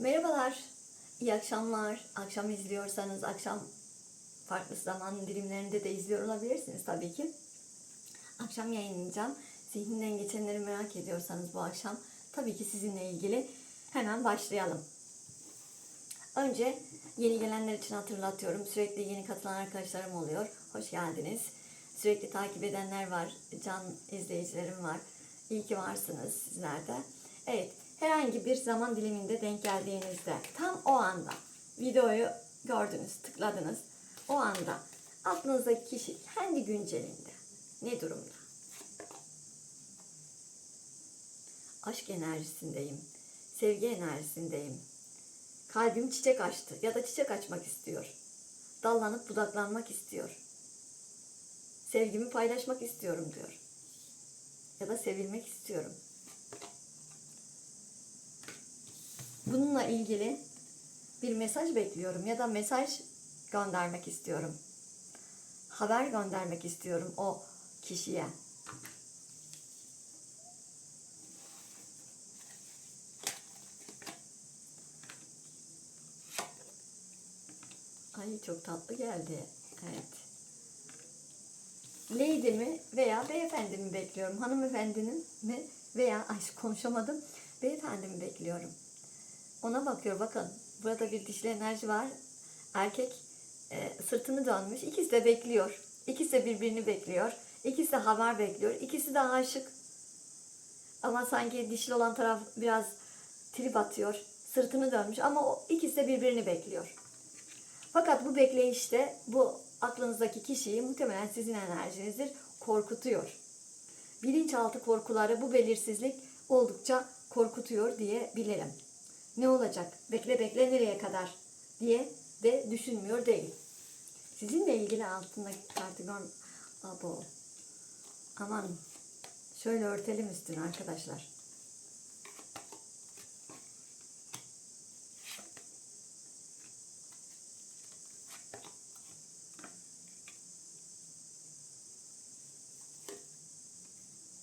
Merhabalar, iyi akşamlar. Akşam izliyorsanız akşam farklı zaman dilimlerinde de izliyor olabilirsiniz tabii ki. Akşam yayınlayacağım. Zihninden geçenleri merak ediyorsanız bu akşam tabii ki sizinle ilgili hemen başlayalım. Önce yeni gelenler için hatırlatıyorum. Sürekli yeni katılan arkadaşlarım oluyor. Hoş geldiniz. Sürekli takip edenler var. Can izleyicilerim var. İyi ki varsınız sizler de. Evet, herhangi bir zaman diliminde denk geldiğinizde tam o anda videoyu gördünüz, tıkladınız. O anda aklınızdaki kişi kendi güncelinde ne durumda? Aşk enerjisindeyim, sevgi enerjisindeyim. Kalbim çiçek açtı ya da çiçek açmak istiyor. Dallanıp budaklanmak istiyor. Sevgimi paylaşmak istiyorum diyor. Ya da sevilmek istiyorum. Bununla ilgili bir mesaj bekliyorum ya da mesaj göndermek istiyorum. Haber göndermek istiyorum o kişiye. Ay çok tatlı geldi. Evet. Lady mi veya beyefendi mi bekliyorum? Hanımefendinin mi veya ay konuşamadım. Beyefendi mi bekliyorum? Ona bakıyor bakın. Burada bir dişli enerji var. Erkek e, sırtını dönmüş. İkisi de bekliyor. İkisi de birbirini bekliyor. İkisi de haber bekliyor. İkisi de aşık. Ama sanki dişli olan taraf biraz trip atıyor. Sırtını dönmüş ama o ikisi de birbirini bekliyor. Fakat bu bekleyişte bu aklınızdaki kişiyi muhtemelen sizin enerjinizdir korkutuyor. Bilinçaltı korkuları bu belirsizlik oldukça korkutuyor diyebilirim. Ne olacak? Bekle bekle nereye kadar diye de düşünmüyor değil. Sizinle ilgili altındaki kartigon abo. Aman şöyle örtelim üstünü arkadaşlar.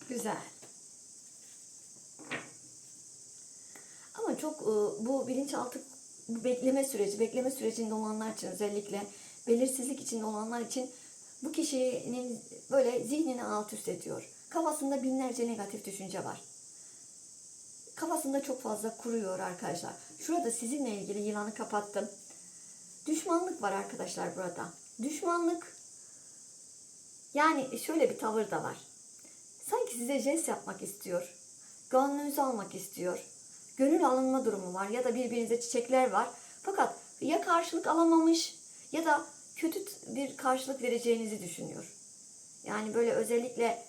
Güzel. Ama çok e, bu bilinçaltı bu bekleme süreci, bekleme sürecinde olanlar için özellikle belirsizlik içinde olanlar için bu kişinin böyle zihnini alt üst ediyor. Kafasında binlerce negatif düşünce var. Kafasında çok fazla kuruyor arkadaşlar. Şurada sizinle ilgili yılanı kapattım. Düşmanlık var arkadaşlar burada. Düşmanlık yani şöyle bir tavır da var. Sanki size jest yapmak istiyor. Gönlünüzü almak istiyor. Gönül alınma durumu var ya da birbirinize çiçekler var. Fakat ya karşılık alamamış ya da kötü bir karşılık vereceğinizi düşünüyor. Yani böyle özellikle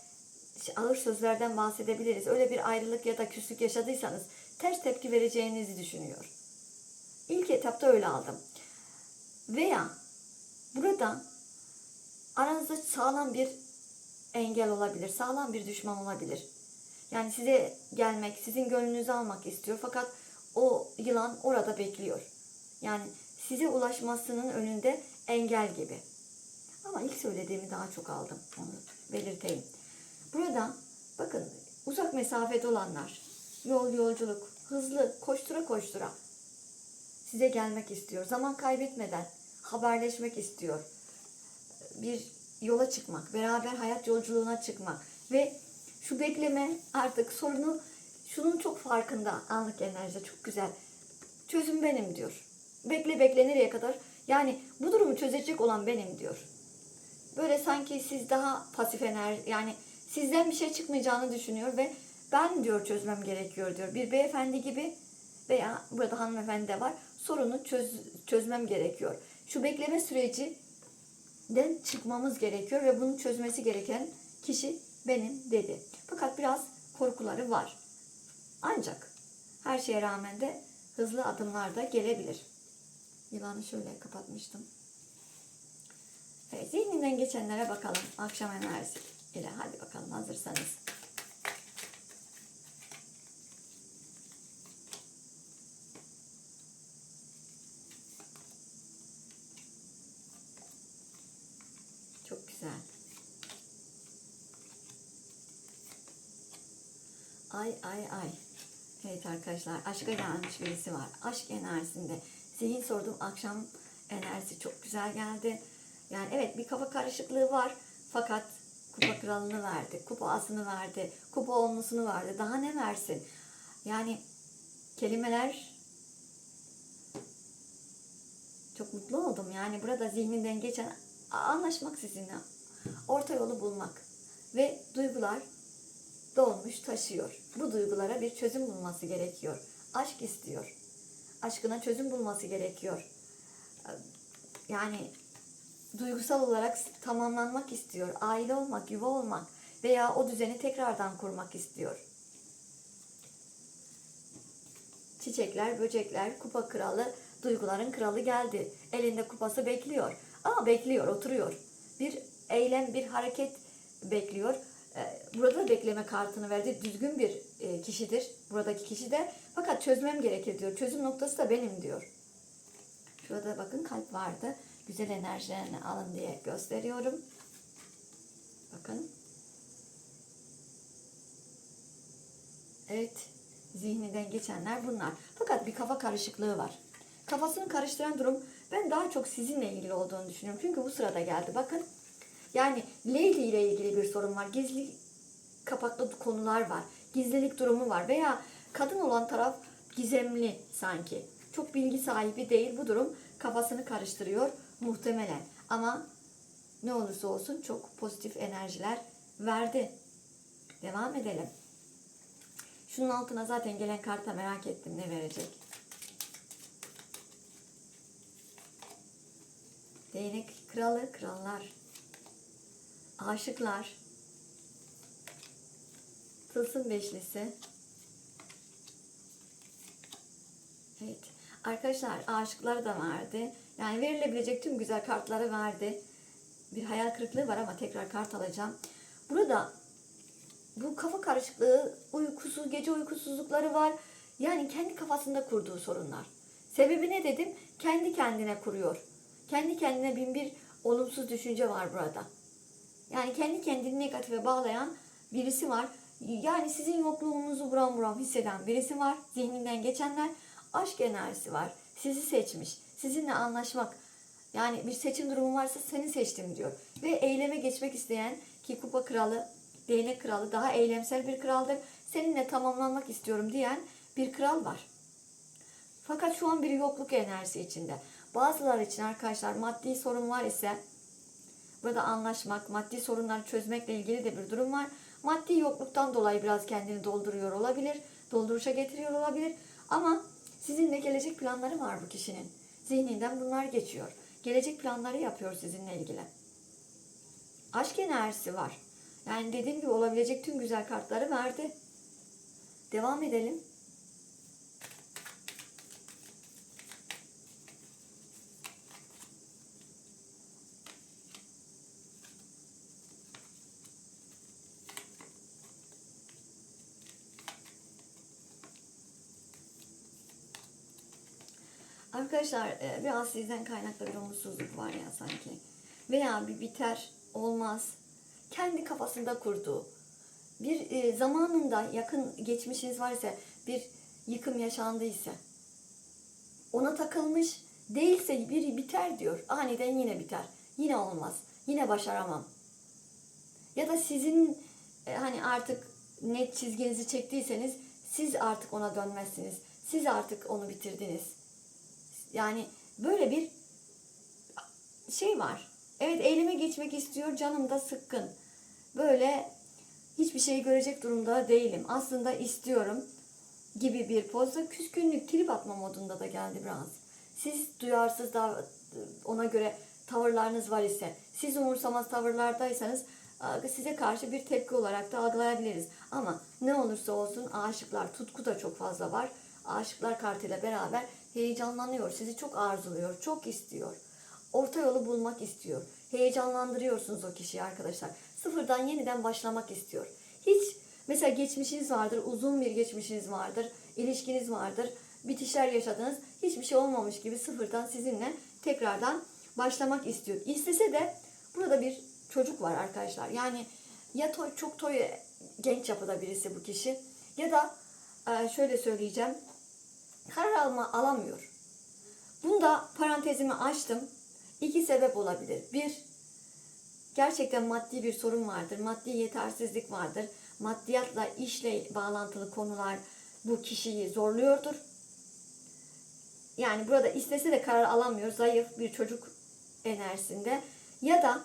ağır sözlerden bahsedebiliriz. Öyle bir ayrılık ya da küslük yaşadıysanız ters tepki vereceğinizi düşünüyor. İlk etapta öyle aldım. Veya burada aranızda sağlam bir engel olabilir, sağlam bir düşman olabilir. Yani size gelmek, sizin gönlünüzü almak istiyor fakat o yılan orada bekliyor. Yani size ulaşmasının önünde engel gibi. Ama ilk söylediğimi daha çok aldım. Onu belirteyim. Burada bakın uzak mesafede olanlar, yol yolculuk, hızlı, koştura koştura size gelmek istiyor. Zaman kaybetmeden haberleşmek istiyor. Bir yola çıkmak, beraber hayat yolculuğuna çıkmak ve şu bekleme artık sorunu şunun çok farkında anlık enerjide çok güzel. Çözüm benim diyor. Bekle bekle nereye kadar? Yani bu durumu çözecek olan benim diyor. Böyle sanki siz daha pasif enerji yani sizden bir şey çıkmayacağını düşünüyor ve ben diyor çözmem gerekiyor diyor. Bir beyefendi gibi veya burada hanımefendi de var. Sorunu çöz, çözmem gerekiyor. Şu bekleme süreci den çıkmamız gerekiyor ve bunu çözmesi gereken kişi benim dedi. Fakat biraz korkuları var. Ancak her şeye rağmen de hızlı adımlar da gelebilir. Yılanı şöyle kapatmıştım. Evet, zihninden geçenlere bakalım. Akşam enerjisi ile hadi bakalım hazırsanız. Çok güzel. Ay ay ay. Evet arkadaşlar aşka gelmiş birisi var. Aşk enerjisinde. Zihin sordum akşam enerjisi çok güzel geldi. Yani evet bir kafa karışıklığı var. Fakat kupa kralını verdi. Kupa asını verdi. Kupa olmasını verdi. Daha ne versin? Yani kelimeler çok mutlu oldum. Yani burada zihninden geçen anlaşmak sizinle. Orta yolu bulmak. Ve duygular dolmuş taşıyor. Bu duygulara bir çözüm bulması gerekiyor. Aşk istiyor. Aşkına çözüm bulması gerekiyor. Yani duygusal olarak tamamlanmak istiyor. Aile olmak, yuva olmak veya o düzeni tekrardan kurmak istiyor. Çiçekler, böcekler, kupa kralı, duyguların kralı geldi. Elinde kupası bekliyor. Ama bekliyor, oturuyor. Bir eylem, bir hareket bekliyor. Ee, Burada da bekleme kartını verdi. Düzgün bir e, kişidir. Buradaki kişi de. Fakat çözmem gerekir diyor. Çözüm noktası da benim diyor. Şurada bakın kalp vardı. Güzel enerjilerini alın diye gösteriyorum. Bakın. Evet. Zihninden geçenler bunlar. Fakat bir kafa karışıklığı var. Kafasını karıştıran durum ben daha çok sizinle ilgili olduğunu düşünüyorum. Çünkü bu sırada geldi. Bakın. Yani Leyli ile ilgili bir sorun var. Gizli kapaklı konular var. Gizlilik durumu var. Veya kadın olan taraf gizemli sanki. Çok bilgi sahibi değil. Bu durum kafasını karıştırıyor muhtemelen. Ama ne olursa olsun çok pozitif enerjiler verdi. Devam edelim. Şunun altına zaten gelen karta merak ettim ne verecek. Değnek kralı, krallar. Aşıklar. Tılsım beşlisi. Evet. Arkadaşlar aşıkları da verdi. Yani verilebilecek tüm güzel kartları verdi. Bir hayal kırıklığı var ama tekrar kart alacağım. Burada bu kafa karışıklığı, uykusuz, gece uykusuzlukları var. Yani kendi kafasında kurduğu sorunlar. Sebebi ne dedim? Kendi kendine kuruyor. Kendi kendine bin bir olumsuz düşünce var burada. Yani kendi kendini negatife bağlayan birisi var. Yani sizin yokluğunuzu buram buram hisseden birisi var. Zihninden geçenler. Aşk enerjisi var. Sizi seçmiş. Sizinle anlaşmak. Yani bir seçim durumu varsa seni seçtim diyor. Ve eyleme geçmek isteyen ki kupa kralı, değnek kralı daha eylemsel bir kraldır. Seninle tamamlanmak istiyorum diyen bir kral var. Fakat şu an bir yokluk enerjisi içinde. Bazıları için arkadaşlar maddi sorun var ise burada anlaşmak, maddi sorunları çözmekle ilgili de bir durum var. Maddi yokluktan dolayı biraz kendini dolduruyor olabilir, dolduruşa getiriyor olabilir. Ama sizinle gelecek planları var bu kişinin. Zihninden bunlar geçiyor. Gelecek planları yapıyor sizinle ilgili. Aşk enerjisi var. Yani dediğim gibi olabilecek tüm güzel kartları verdi. Devam edelim. Arkadaşlar e, biraz sizden kaynaklı bir umutsuzluk var ya sanki. Veya bir biter, olmaz. Kendi kafasında kurduğu. Bir e, zamanında yakın geçmişiniz var ise bir yıkım yaşandıysa ona takılmış değilse biri biter diyor. Aniden yine biter. Yine olmaz. Yine başaramam. Ya da sizin e, hani artık net çizginizi çektiyseniz siz artık ona dönmezsiniz. Siz artık onu bitirdiniz. Yani böyle bir şey var. Evet eyleme geçmek istiyor canım da sıkkın. Böyle hiçbir şeyi görecek durumda değilim. Aslında istiyorum gibi bir pozda küskünlük trip atma modunda da geldi biraz. Siz duyarsız da ona göre tavırlarınız var ise, siz umursamaz tavırlardaysanız size karşı bir tepki olarak da algılayabiliriz. Ama ne olursa olsun aşıklar, tutku da çok fazla var. Aşıklar kartıyla beraber heyecanlanıyor, sizi çok arzuluyor, çok istiyor. Orta yolu bulmak istiyor. Heyecanlandırıyorsunuz o kişiyi arkadaşlar. Sıfırdan yeniden başlamak istiyor. Hiç mesela geçmişiniz vardır, uzun bir geçmişiniz vardır, ilişkiniz vardır, bitişler yaşadınız. Hiçbir şey olmamış gibi sıfırdan sizinle tekrardan başlamak istiyor. İstese de burada bir çocuk var arkadaşlar. Yani ya toy, çok toy genç yapıda birisi bu kişi ya da e, şöyle söyleyeceğim. Karar alma alamıyor. Bunda parantezimi açtım. İki sebep olabilir. Bir, gerçekten maddi bir sorun vardır. Maddi yetersizlik vardır. Maddiyatla, işle bağlantılı konular bu kişiyi zorluyordur. Yani burada istese de karar alamıyor. Zayıf bir çocuk enerjisinde. Ya da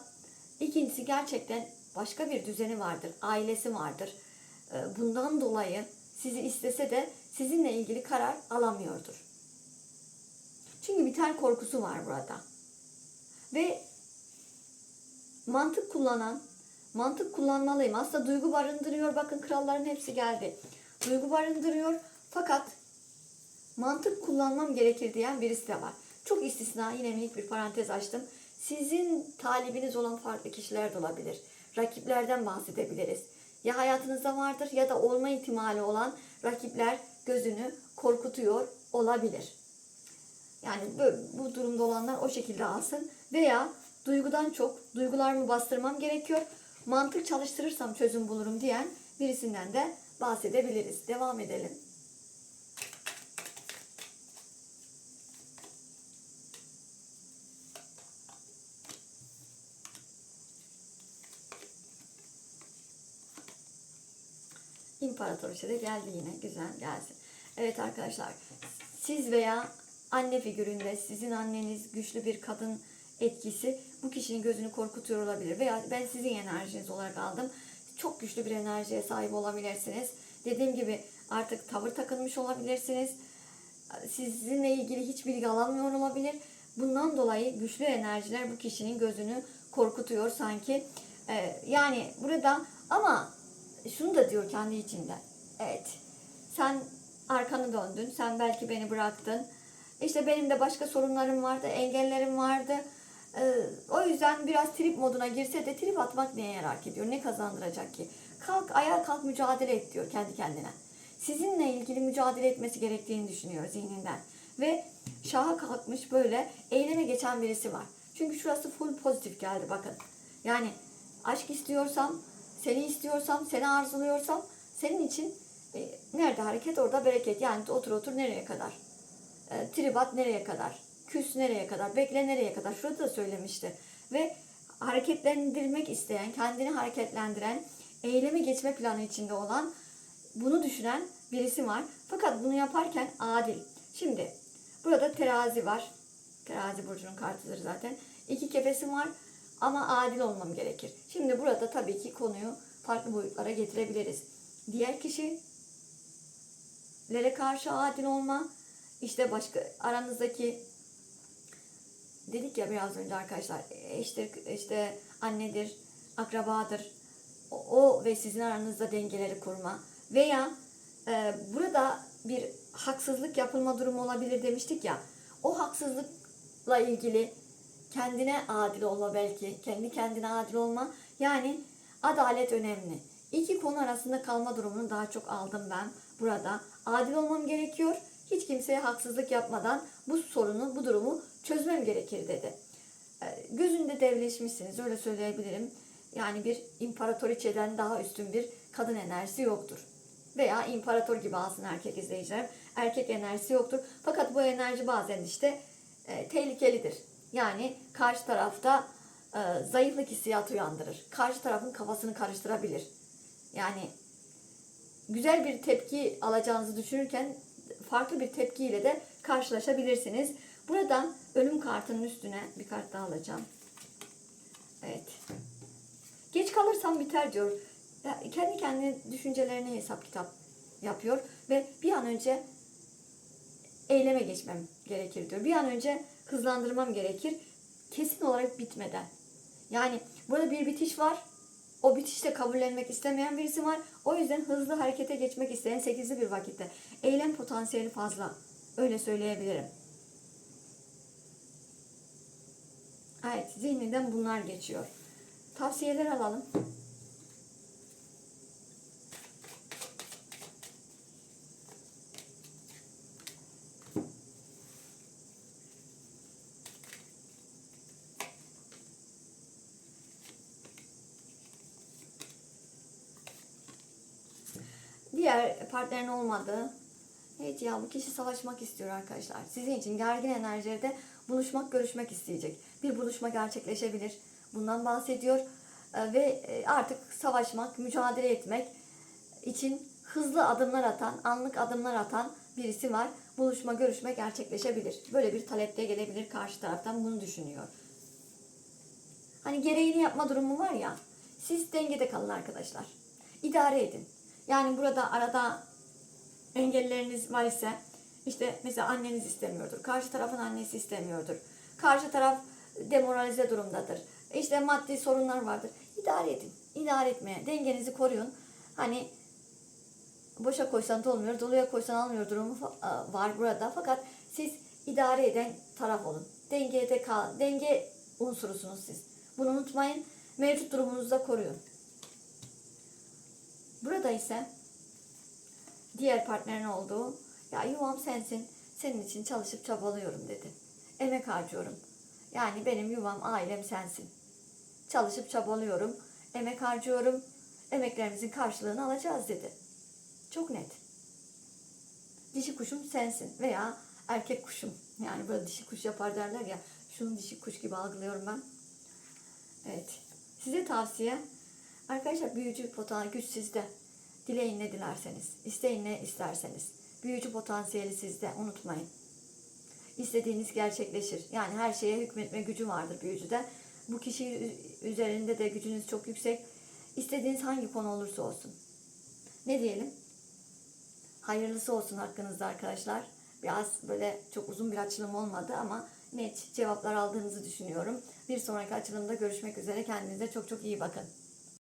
ikincisi gerçekten başka bir düzeni vardır. Ailesi vardır. Ee, Bundan dolayı sizi istese de sizinle ilgili karar alamıyordur. Çünkü biter korkusu var burada. Ve mantık kullanan, mantık kullanmalıyım. Aslında duygu barındırıyor. Bakın kralların hepsi geldi. Duygu barındırıyor. Fakat mantık kullanmam gerekir diyen birisi de var. Çok istisna yine minik bir parantez açtım. Sizin talibiniz olan farklı kişiler de olabilir. Rakiplerden bahsedebiliriz. Ya hayatınızda vardır ya da olma ihtimali olan rakipler gözünü korkutuyor olabilir. Yani bu, durumda olanlar o şekilde alsın. Veya duygudan çok duygularımı bastırmam gerekiyor. Mantık çalıştırırsam çözüm bulurum diyen birisinden de bahsedebiliriz. Devam edelim. İmparatoriçe de geldi yine. Güzel gelsin. Evet arkadaşlar. Siz veya anne figüründe sizin anneniz güçlü bir kadın etkisi bu kişinin gözünü korkutuyor olabilir. Veya ben sizin enerjiniz olarak aldım. Çok güçlü bir enerjiye sahip olabilirsiniz. Dediğim gibi artık tavır takılmış olabilirsiniz. Sizinle ilgili hiç bilgi alamıyor olabilir. Bundan dolayı güçlü enerjiler bu kişinin gözünü korkutuyor sanki. Ee, yani burada ama şunu da diyor kendi içinde. Evet. Sen arkanı döndün. Sen belki beni bıraktın. İşte benim de başka sorunlarım vardı, engellerim vardı. Ee, o yüzden biraz trip moduna girse de trip atmak neye yarar ki diyor. Ne kazandıracak ki? Kalk ayağa kalk mücadele et diyor kendi kendine. Sizinle ilgili mücadele etmesi gerektiğini düşünüyor zihninden. Ve şaha kalkmış böyle eyleme geçen birisi var. Çünkü şurası full pozitif geldi bakın. Yani aşk istiyorsam, seni istiyorsam, seni arzuluyorsam senin için e, nerede hareket orada bereket. Yani otur otur nereye kadar? E, tribat nereye kadar? Küs nereye kadar? Bekle nereye kadar? Şurada da söylemişti. Ve hareketlendirmek isteyen, kendini hareketlendiren, eyleme geçme planı içinde olan, bunu düşünen birisi var. Fakat bunu yaparken adil. Şimdi burada terazi var. Terazi burcunun kartıdır zaten. İki kefesim var ama adil olmam gerekir. Şimdi burada tabii ki konuyu farklı boyutlara getirebiliriz. Diğer kişilere karşı adil olma, işte başka aranızdaki dedik ya biraz önce arkadaşlar eştir, işte annedir, akrabadır. O, o ve sizin aranızda dengeleri kurma veya e, burada bir haksızlık yapılma durumu olabilir demiştik ya. O haksızlıkla ilgili kendine adil olma belki, kendi kendine adil olma. Yani adalet önemli. İki konu arasında kalma durumunu daha çok aldım ben burada. Adil olmam gerekiyor. Hiç kimseye haksızlık yapmadan bu sorunu, bu durumu çözmem gerekir dedi. Ee, Gözünde devleşmişsiniz öyle söyleyebilirim. Yani bir imparatoriçeden daha üstün bir kadın enerjisi yoktur. Veya imparator gibi alsın erkek izleyicilerim. Erkek enerjisi yoktur. Fakat bu enerji bazen işte e, tehlikelidir. Yani karşı tarafta e, zayıflık hissiyatı uyandırır. Karşı tarafın kafasını karıştırabilir. Yani güzel bir tepki alacağınızı düşünürken farklı bir tepkiyle de karşılaşabilirsiniz. Buradan ölüm kartının üstüne bir kart daha alacağım. Evet. Geç kalırsam biter diyor. Kendi kendine düşüncelerine hesap kitap yapıyor ve bir an önce eyleme geçmem gerekir diyor. Bir an önce hızlandırmam gerekir. Kesin olarak bitmeden. Yani burada bir bitiş var. O bitişte kabullenmek istemeyen birisi var. O yüzden hızlı harekete geçmek isteyen 8'li bir vakitte. Eylem potansiyeli fazla. Öyle söyleyebilirim. Evet, zihninden bunlar geçiyor. Tavsiyeler alalım. Diğer partnerin olmadığı Evet ya bu kişi savaşmak istiyor arkadaşlar. Sizin için gergin enerjilerde buluşmak, görüşmek isteyecek. Bir buluşma gerçekleşebilir. Bundan bahsediyor. Ee, Ve e, artık savaşmak, mücadele etmek için hızlı adımlar atan, anlık adımlar atan birisi var. Buluşma, görüşme gerçekleşebilir. Böyle bir talepte gelebilir karşı taraftan bunu düşünüyor. Hani gereğini yapma durumu var ya. Siz dengede kalın arkadaşlar. İdare edin. Yani burada arada engelleriniz var ise işte mesela anneniz istemiyordur. Karşı tarafın annesi istemiyordur. Karşı taraf demoralize durumdadır. İşte maddi sorunlar vardır. İdare edin. İdare etmeye. Dengenizi koruyun. Hani boşa koysan da olmuyor, doluya koysan almıyor durumu e, var burada. Fakat siz idare eden taraf olun. Dengede kal, denge unsurusunuz siz. Bunu unutmayın. Mevcut durumunuzu da koruyun. Burada ise diğer partnerin olduğu ya yuvam sensin. Senin için çalışıp çabalıyorum dedi. Emek harcıyorum. Yani benim yuvam, ailem sensin. Çalışıp çabalıyorum. Emek harcıyorum. Emeklerimizin karşılığını alacağız dedi. Çok net. Dişi kuşum sensin veya erkek kuşum. Yani böyle dişi kuş yapar derler ya. Şunu dişi kuş gibi algılıyorum ben. Evet. Size tavsiye. Arkadaşlar büyücü potansiyel güç sizde. Dileyin ne dilerseniz. isteyin ne isterseniz. Büyücü potansiyeli sizde. Unutmayın. İstediğiniz gerçekleşir. Yani her şeye hükmetme gücü vardır büyücüde. Bu kişi üzerinde de gücünüz çok yüksek. İstediğiniz hangi konu olursa olsun. Ne diyelim? Hayırlısı olsun hakkınızda arkadaşlar. Biraz böyle çok uzun bir açılım olmadı ama net cevaplar aldığınızı düşünüyorum. Bir sonraki açılımda görüşmek üzere. Kendinize çok çok iyi bakın.